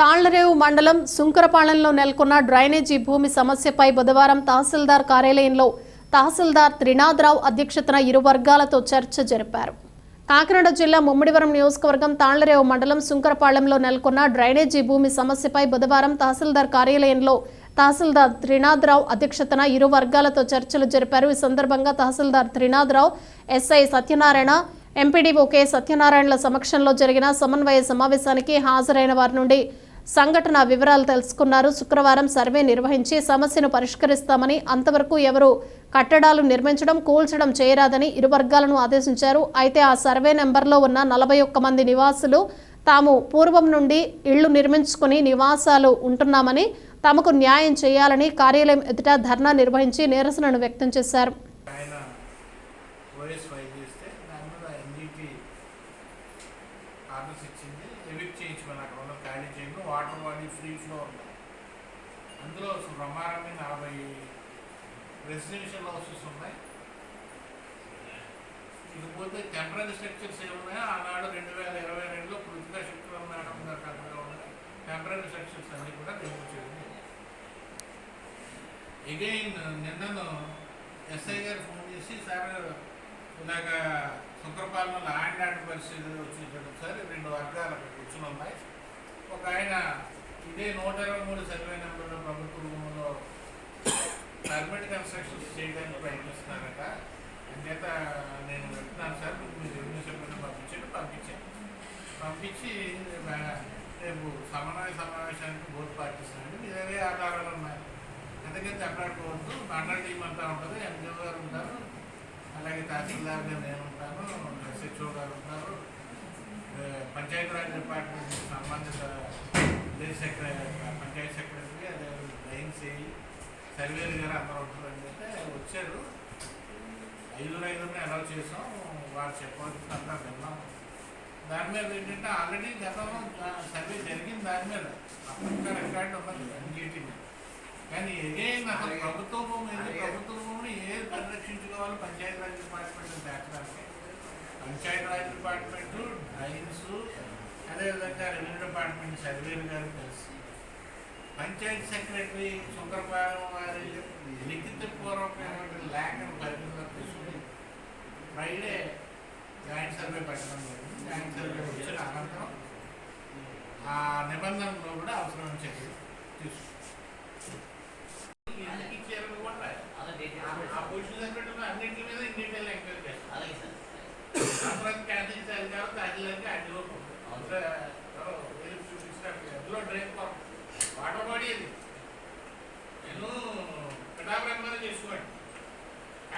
తాళ్ళరేవు మండలం సుంకరపాళెంలో నెలకొన్న డ్రైనేజీ భూమి సమస్యపై బుధవారం తహసీల్దార్ కార్యాలయంలో తహసీల్దార్ త్రినాథరావు అధ్యక్షతన ఇరు వర్గాలతో చర్చ జరిపారు. కాకినాడ జిల్లా ముమ్మిడివరం నియోజకవర్గం తాళ్ళరేవు మండలం సుంకరపాళెంలో నెలకొన్న డ్రైనేజీ భూమి సమస్యపై బుధవారం తహసీల్దార్ కార్యాలయంలో తహసీల్దార్ త్రినాథరావు అధ్యక్షతన ఇరు వర్గాలతో చర్చలు జరిపారు. ఈ సందర్భంగా tahsildar Trinatharao S I Satyanarayana M P D O K సత్యనారాయణల సమక్షంలో జరిగిన సమన్వయ సమావేశానికి హాజరైన వారి నుండి సంఘటన వివరాలు తెలుసుకున్నారు. శుక్రవారం సర్వే నిర్వహించి సమస్యను పరిష్కరిస్తామని అంతవరకు ఎవరు కట్టడాలు నిర్మించడం కూల్చడం చేయరాదని ఇరు వర్గాలను ఆదేశించారు. అయితే ఆ సర్వే నెంబర్లో ఉన్న నలభై ఒక్క మంది నివాసులు తాము పూర్వం నుండి ఇళ్ళు నిర్మించుకుని నివాసాలు ఉంటున్నామని తమకు న్యాయం చేయాలని కార్యాలయం ఎదుట ధర్నా నిర్వహించి నిరసనను వ్యక్తం చేశారు ఆయన ఓఎస్ ఫైల్ చేస్తే దాని మీద ఎన్జిటి ఆర్డర్స్ ఇచ్చింది ఎవిక్ట్ చేయించమని అక్కడ ఉన్న ఖాళీ చేయడం వాటర్ బాడీ ఫ్రీ ఫ్లో అందులో బ్రహ్మాండంగా నలభై రెసిడెన్షియల్ హౌసెస్ ఉన్నాయి. ఇకపోతే టెంపరీ స్ట్రక్చర్స్ ఏమున్నాయో ఆనాడు రెండు వేల ఇరవై రెండులో కృతికా శుక్రం మేడం గారు అక్కడ ఉన్నాయి. టెంపరీ స్ట్రక్చర్స్ అన్నీ కూడా రిమూవ్ చేయడం ఎగైన్ నిన్నను ఎస్ఐ గారు ఫోన్ చేసి సార్ ఇలాగ శుక్రపాలన ల్యాండ్ ల్యాండ్ పరిస్థితి వచ్చింది సార్ రెండు వర్గాలు అక్కడ కూర్చుని ఉన్నాయి. ఒక ఆయన ఇదే నూట ఇరవై మూడు సర్వే ప్రభుత్వ కుటుంబంలో పర్మనెంట్ కన్స్ట్రక్షన్స్ చేయడానికి ప్రయత్నిస్తున్నారట. అంచేత నేను వెళ్తున్నాను సార్ మీకు మీరు రెవెన్యూ సభ్యులను పంపించండి పంపించాను పంపించి రేపు సమన్వయ సమావేశానికి బోర్డు పాటిస్తున్నాను మీ దగ్గర ఆధారాలు ఉన్నాయి. అందుకని చెప్పడానికి మండల టీం అంతా ఉంటుంది ఎంజీఓ గారు ఉంటారు అలాగే తహసీల్దార్ గారు నేను ఉంటాను ఎస్హెచ్ఓ గారు ఉంటారు. పంచాయతీరాజ్ డిపార్ట్మెంట్ సంబంధిత విలేజ్ సెక్రటరీ పంచాయతీ సెక్రటరీ అదే లైన్ చేయి. సర్వేలు గారు అందరూ ఉంటారు అని చెప్తే వచ్చారు. ఐదుగురు ఐదుగురిని అలౌ చేసాం. వారు చెప్పవలసింది అంతా విన్నాం. దాని మీద ఏంటంటే ఆల్రెడీ గతంలో సర్వే జరిగింది దాని మీద అప్పటికే రికార్డు ఉన్నది ఎన్జిటి మీద. కానీ ఎగైన్ అసలు ప్రభుత్వ భూమి ప్రభుత్వ భూమిని ఏది పరిరక్షించుకోవాలి? పంచాయతీరాజ్ డిపార్ట్మెంట్ తేచడానికి పంచాయతీరాజ్ డిపార్ట్మెంట్ డ్రైన్స్ అదేవిధంగా రెవెన్యూ డిపార్ట్మెంట్ సర్వేలు గారు కలిసి పంచాయతీ సెక్రటరీ సుందరపాలెం వారి లిఖితపూర్వకమైన లేఖను పరిగణలో తీసుకుని ఫ్రైడే జాయింట్ సర్వే పెట్టడం జరిగింది. జాయింట్ సర్వే వచ్చిన అనంతరం ఆ నిబంధనలో కూడా అవసరమైన చర్యలు తీసుకుంటాం ఎందుకు ఇచ్చారని కూడా? రాయాలి. ఆ పొజిషన్ సెక్రటరీలో అన్నింటి మీద ఇన్ డీటెయిల్ ఎంక్వైరీ చేస్తాం అప్పుడు క్యాన్సిల్ చేయాలి కాబట్టి అడ్లకి అడ్లో అందులో డ్రైన్ వాటర్ బాడీ అది నేను పిఠాపురం చేసుకోండి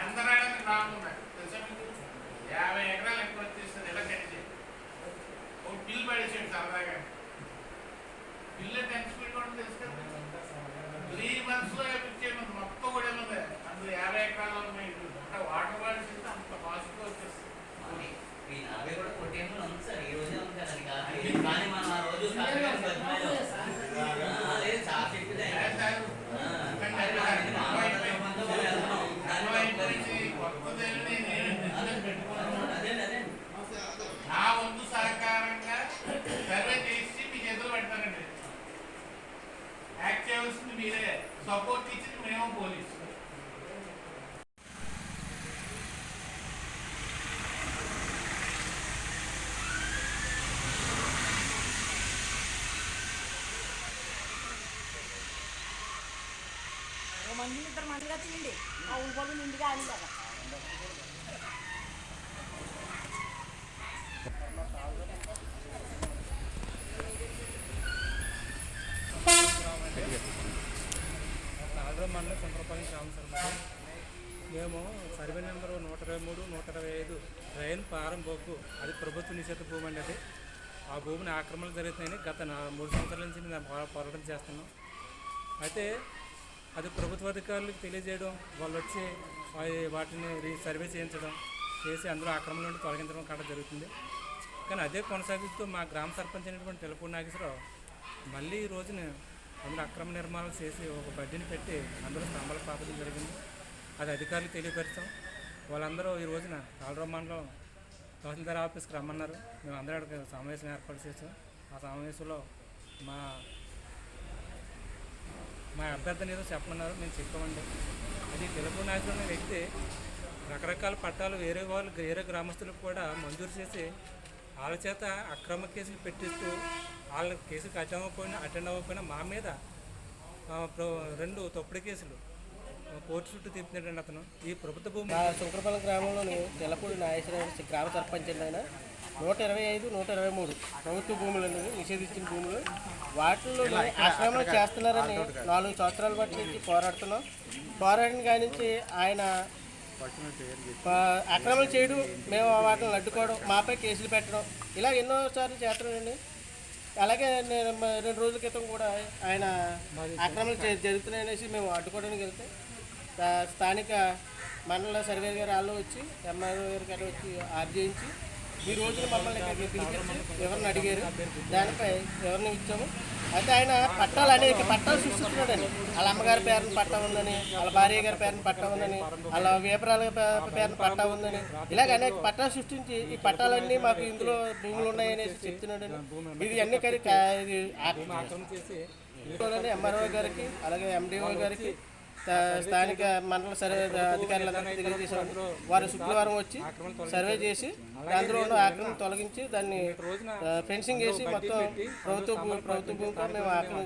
అందరాడని గ్రామం ఉన్నాయి తెలుసా మీకు? యాభై ఎకరాలు ఎక్కువ వచ్చేస్తుంది? ఎలా కడిచే ఓ బిల్ పడేసేయండి సరదాగా. బిల్లు టెన్ స్పీడ్ కూడా తెలుసు కదా. త్రీ మంత్స్లో మొత్తం కూడా ఏముంది? అందులో యాభై ఎకరాలు ఉన్నాయి. అంటే వాటర్ బాడీస్ అయితే అంత ఫాస్ట్గా వచ్చేస్తుంది. అదే మంది ఇద్దరు మందిగా తీయండి ఆ ఊళ్ళో నిండుగా ఆడింది కదా మండలం మేము సర్వే నెంబరు నూట ఇరవై మూడు నూట ఇరవై ఐదు రైన్ పారం బొగ్గు అది ప్రభుత్వ నిషేధ భూమి అండి అది. ఆ భూమిని ఆక్రమణలు జరుగుతున్నాయని గత మూడు సంవత్సరాల నుంచి మేము పోరాటం చేస్తున్నాం. అయితే అది ప్రభుత్వ అధికారులకు తెలియజేయడం వాళ్ళు వచ్చి వాటిని రీసర్వే చేయించడం చేసి అందులో అక్రమంలో నుండి తొలగించడం కట్ట జరుగుతుంది. కానీ అదే కొనసాగిస్తూ మా గ్రామ సర్పంచ్ అయినటువంటి తెలుపు నాగేశ్వరరావు మళ్ళీ ఈ రోజున అందులో అక్రమ నిర్మాణాలు చేసి ఒక బడ్డీని పెట్టి అందులో స్తంభాలు పాపడం జరిగింది. అది అధికారులు తెలియపరుస్తాం. వాళ్ళందరూ ఈ రోజున కాలరావు మండలం తహసీల్దార్ ఆఫీస్కి రమ్మన్నారు. మేము అందరూ అక్కడికి సమావేశం ఏర్పాటు చేసాం. ఆ సమావేశంలో మా మా అభ్యర్థన ఏదో చెప్పమన్నారు మేము చెప్పామండి. అది తెలుగు నాయకుడు అనే వ్యక్తి రకరకాల పట్టాలు వేరే వాళ్ళు వేరే గ్రామస్తులకు కూడా మంజూరు చేసి వాళ్ళ చేత అక్రమ కేసులు పెట్టిస్తూ వాళ్ళ కేసుకి అటెండ్ అవ్వకపోయినా అటెండ్ అవ్వకపోయినా మా మీద రెండు తప్పుడు కేసులు. కోర్టు చుట్టూ తిప్పినాడండి అతను. ఈ ప్రభుత్వ భూమి మా గ్రామంలోని తెలపూడి నాగేశ్వరరావు గ్రామ సర్పంచ్ అండి ఆయన నూట ఇరవై ఐదు నూట ఇరవై మూడు. ప్రభుత్వ భూములు అనేవి నిషేధించిన భూములు. వాటిల్లో ఆశ్రమాలు చేస్తున్నారని నాలుగు సంవత్సరాల బట్టి నుంచి పోరాడుతున్నాం. పోరాడిన కాడి నుంచి ఆయన అక్రమాలు చేయడం మేము వాటిని అడ్డుకోవడం మాపై కేసులు పెట్టడం ఇలా ఎన్నోసార్లు చేస్తున్నాడండి అలాగే నేను రెండు రోజుల క్రితం కూడా ఆయన ఆక్రమణలు చే- జరుగుతున్నాయనేసి మేము అడ్డుకోవడానికి వెళ్తే స్థా- స్థానిక మండల సర్వేర్ గారు వాళ్ళు వచ్చి ఎంఆర్ఓ గారు గారు వచ్చి ఆర్జయించి ఈ రోజున మమ్మల్ని ఇక్కడికి పిలిపించి ఎవరిని అడిగారు? దానిపై ఎవరిని ఇచ్చాము? అయితే ఆయన పట్టాలు అనేక పట్టాలు సృష్టిస్తున్నాడండి. వాళ్ళ అమ్మగారి పేరున పట్టా ఉందని వాళ్ళ భార్య గారి పేరున పట్టా ఉందని వాళ్ళ వేపరాల పేరున పట్టా ఉందని. ఇలాగ అనేక పట్టాలు సృష్టించి ఈ పట్టాలన్నీ మాకు ఇందులో భూములు ఉన్నాయనేసి చెప్తున్నాడండి. ఇది అన్ని కరి కా- ఇది ఆక్రమణ చేసి ఎంఆర్ఓ గారికి అలాగే ఎండిఓ గారికి స్థానిక మండల సర్వే అధికారులందరికీ తెలియజేశారు. వారు శుక్రవారం వచ్చి సర్వే చేసి అందులో ఉన్న ఆక్రమణ తొలగించి దాన్ని ఫెన్సింగ్ వేసి మొత్తం ప్రభుత్వ ప్రభుత్వ భూమితో మేము ఆక్రమణ